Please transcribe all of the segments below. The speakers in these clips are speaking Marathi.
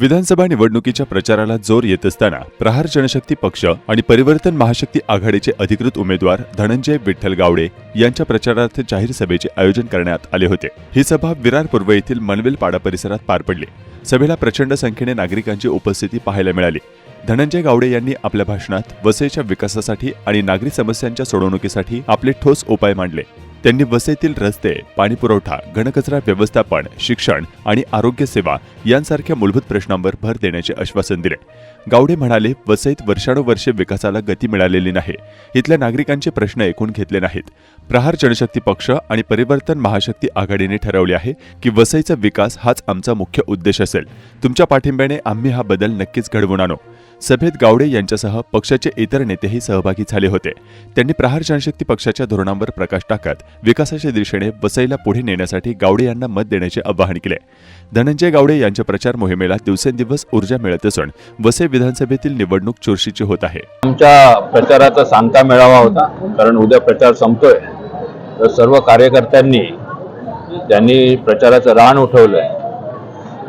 विधानसभा निवडणुकीच्या प्रचाराला जोर येत असताना प्रहार जनशक्ती पक्ष आणि परिवर्तन महाशक्ती आघाडीचे अधिकृत उमेदवार धनंजय विठ्ठल गावडे यांच्या प्रचारार्थ जाहीर सभेचे आयोजन करण्यात आले होते. ही सभा विरार पूर्व येथील मनवेल पाडा परिसरात पार पडली. सभेला प्रचंड संख्येने नागरिकांची उपस्थिती पाहायला मिळाली. धनंजय गावडे यांनी आपल्या भाषणात वसईच्या विकासासाठी आणि नागरी समस्यांच्या सोडवणुकीसाठी आपले ठोस उपाय मांडले. त्यांनी वसईतील रस्ते पाणीपुरवठा घनकचरा व्यवस्थापन शिक्षण आणि आरोग्य सेवा यांसारख्या मूलभूत प्रश्नांवर भर देण्याचे आश्वासन दिले. गावडे म्हणाले वसईत वर्षानुवर्षे विकासाला गती मिळालेली नाही. इथल्या नागरिकांचे प्रश्न ऐकून घेतले नाहीत. प्रहार जनशक्ती पक्ष आणि परिवर्तन महाशक्ती आघाडीने ठरवले आहे की वसईचा विकास हाच आमचा मुख्य उद्देश असेल. तुमच्या पाठिंब्याने आम्ही हा बदल नक्कीच घडवून आणू. सभेत गावडे यांच्यासह पक्षाचे इतर नेतेही सहभागी झाले होते. त्यांनी प्रहार जनशक्ती पक्षाच्या धोरणांवर प्रकाश टाकत विकासाच्या दिशेने वसईला पुढे नेण्यासाठी गावडे यांना मत देण्याचे आवाहन केले. धनंजय गावडे यांच्या प्रचार मोहिमेला दिवसेंदिवस ऊर्जा मिळत असून वसई विधानसभेतील निवडणूक चुरशीची होत आहे. आमच्या प्रचाराचा सांगता मेळावा होता कारण उद्या प्रचार संपतोय. तर सर्व कार्यकर्त्यांनी त्यांनी प्रचाराचं रान उठवलंय.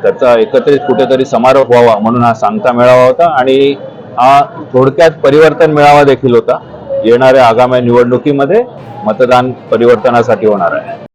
त्याचा एकत्रित कुठेतरी समारोप व्हावा म्हणून हा सांगता मेळावा होता आणि हा थोडक्यात परिवर्तन मेळावा देखील होता. येणाऱ्या आगामी निवडणुकीमध्ये मतदान परिवर्तनासाठी होणार आहे.